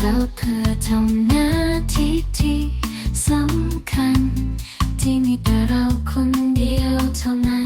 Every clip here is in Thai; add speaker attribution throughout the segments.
Speaker 1: แล้วเธอทำหน้าที่ที่สำคัญ ที่มีแต่เราคนเดียวเท่านั้น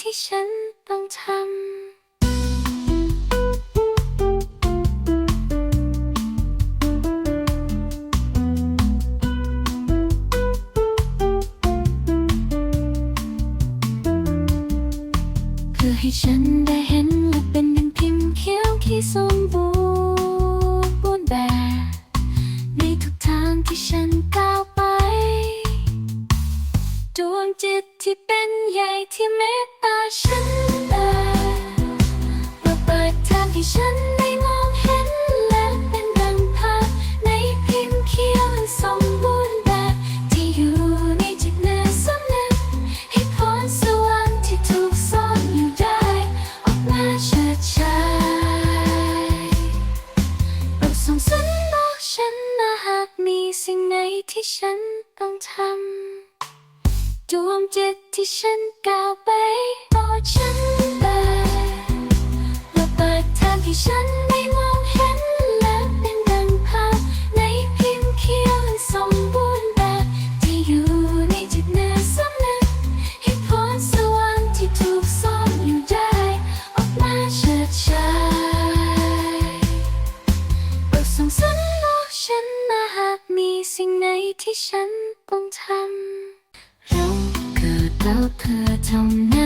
Speaker 1: ที่ฉันต้องทำ ฉันนะหากมีสิ่งไหนที่ฉันต้องทำดวงจิตที่ฉันก้าวไปโปรดฉันเปิปและเปิดทางให้ฉันไม่ว่า เกิดแล้วเธอทำ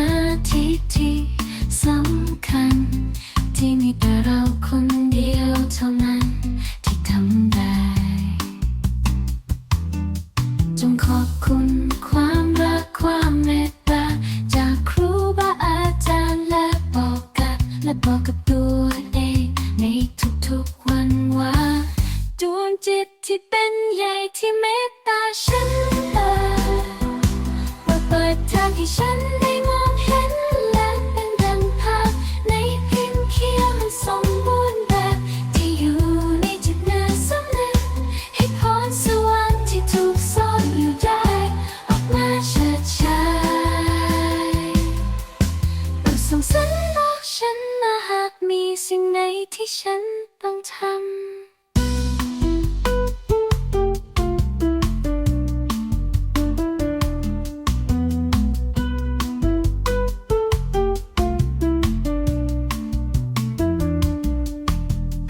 Speaker 1: ฉันต้องทำ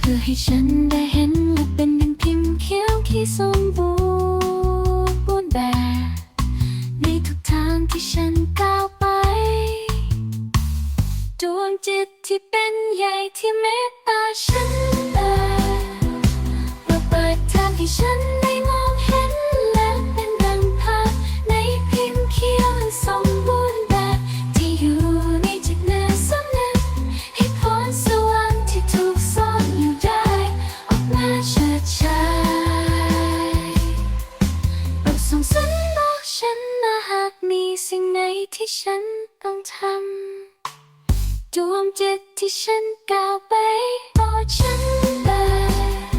Speaker 1: ือให้ฉันได้ สิ่งไหนที่ฉันต้องทำดวงจิตที่ฉันก้าวไปโปรดฉันไปิด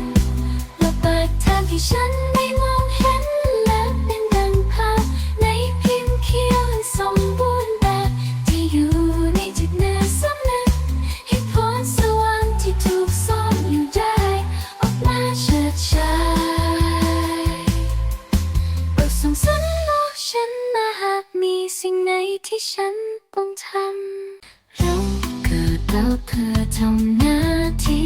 Speaker 1: และเปิดทางให้ฉันไม่ แล้วเธอทำหน้าที่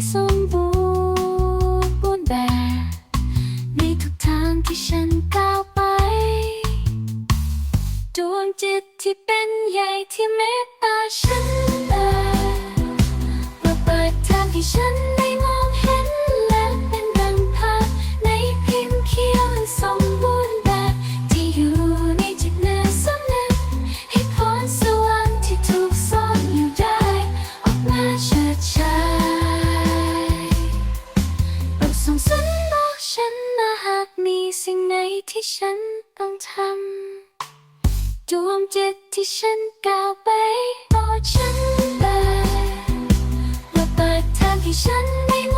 Speaker 1: So. on ที่ฉันต้องทำดวงจิตที่ฉันก้าวไปโปรฉันเปิดาลเปิดทางให้ฉันไม่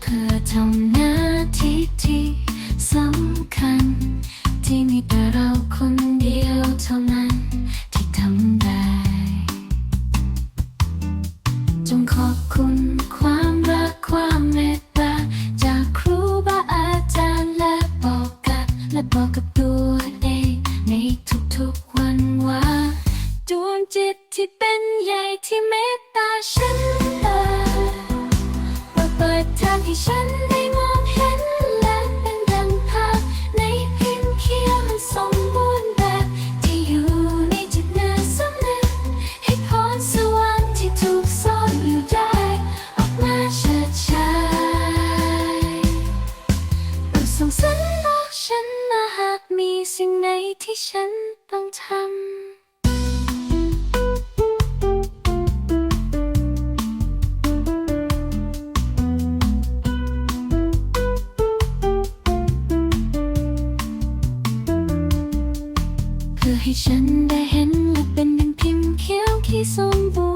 Speaker 1: เพื่ทำหน้าที่สำคัญ ที่มีแต่เราคนเดียวเท่านั้น ฉันได้เห็นลูกเป็นดินพิมพ์เขียวที่สมบูรณ์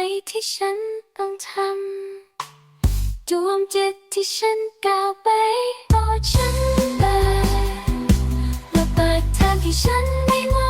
Speaker 1: ที่ฉันต้องทำดวงจิตที่ฉันก้าวไปโปรฉันไปิดและเปิดทางให้ฉันได้มอง